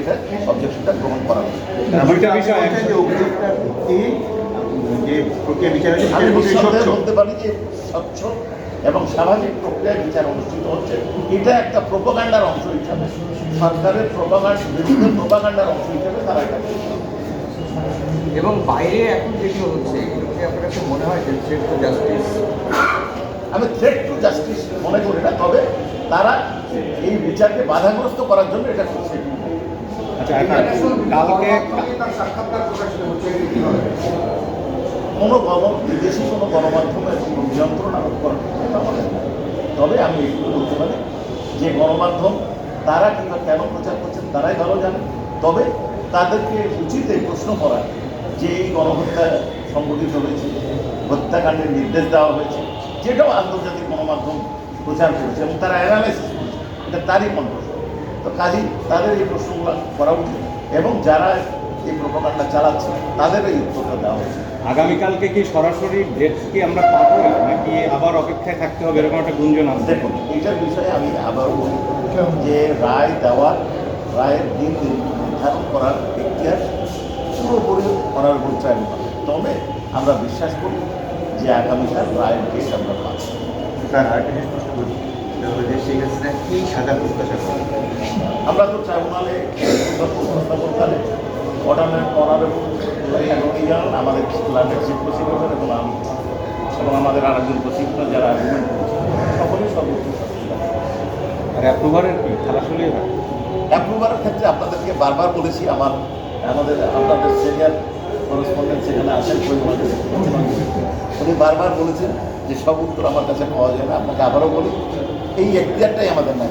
এটা অবজেকশনটা গ্রহণ করা হবে বিষয় বলছেন যে অভিযোগটা ভিত্তি যে প্রক্রিয়া বিচার আমি নিঃসন্দেহে স্বচ্ছ। বলতে পারি যে স্বচ্ছ এবং স্বাভাবিক প্রক্রিয়ায় বিচার অনুষ্ঠিত হচ্ছে। এটা একটা প্রোপাগান্ডার অংশ হিসাবে। সরকারের প্রোপাগান্ড বিভিন্ন প্রোপাগান্ডার অংশ হিসাবে তারা এটা এবং বাইরে এখন যেগুলো হচ্ছে এগুলো কি আপনার কাছে মনে হয় যে থ্রেট টু জাস্টিস আমি থ্রেট টু জাস্টিস মনে করি না তবে তারা এই বিচারকে বাধাগ্রস্ত করার জন্য এটা করছে। আচ্ছা কালকে কোনো গণ বিদেশি কোনো গণমাধ্যমের কোনো নিয়ন্ত্রণ আরোপ করার মনে তবে আমি একটু বলতে পারি, যে গণমাধ্যম, তারা কিংবা কেন প্রচার করছেন তারাই ভালো জানে। তবে তাদেরকে উচিত এই প্রশ্ন করা যে এই গণহত্যা সংগঠিত হয়েছে, হত্যাকাণ্ডের নির্দেশ দেওয়া হয়েছে, যেটাও আন্তর্জাতিক গণমাধ্যম প্রচার করেছে এবং তারা অ্যানালাইসিস করেছে। এটা তারই কণ্ঠস্বর তো কাজেই তাদের এই প্রশ্নগুলো করা উচিত। এবং যারা এই প্রোপাগান্ডা চালাচ্ছে তাদের এই উত্তরটা দেওয়া উচিত। আগামীকালকে কি সরাসরি ডেট কি আমরা পাবো নাকি আবার অপেক্ষায় থাকতে হবে? এরকম একটা গুঞ্জন আছে দেখুন এইটার বিষয়ে আমি আবারও বলি যে রায় দেওয়ার রায়ের দিন নির্ধারণ করার এখতিয়ার পুরোপুরি অনারেবল ট্রাইব্যুনাল তবে আমরা বিশ্বাস করি যে আগামীকাল রায়ের ডেট আমরা পাবো। স্যার আরেকটা জিনিস প্রশ্ন করি। সেটা হলো যে শেখ হাসিনা কি সাজা প্রত্যাশা করেন? আমরা তো ট্রাইব্যুনালে উপস্থাপনকালে অর্ডারের অনারেবল অ্যাটর্নি জেনারেল আমাদের ল্যান্ডের চিফ প্রসিকিউটর এবং আমি এবং আমাদের আরেকজন প্রসিকিউটর যারা আর্গুমেন্ট সকলেই সর্বোচ্চ আর অ্যাপ্রুভারের কি? খালাসলি অ্যাপ্রুভারের ক্ষেত্রে আপনাদেরকে বারবার বলেছি আমার আমাদের আপনাদের সিনিয়র করেসপন্ডেন্ট সেখানে আছেন পরিমাণে উনি বারবার বলেছেন যে সব উত্তর আমার কাছে পাওয়া যায় না আপনাকে আবারও বলি এই এখতিয়ারটাই আমাদের নাই।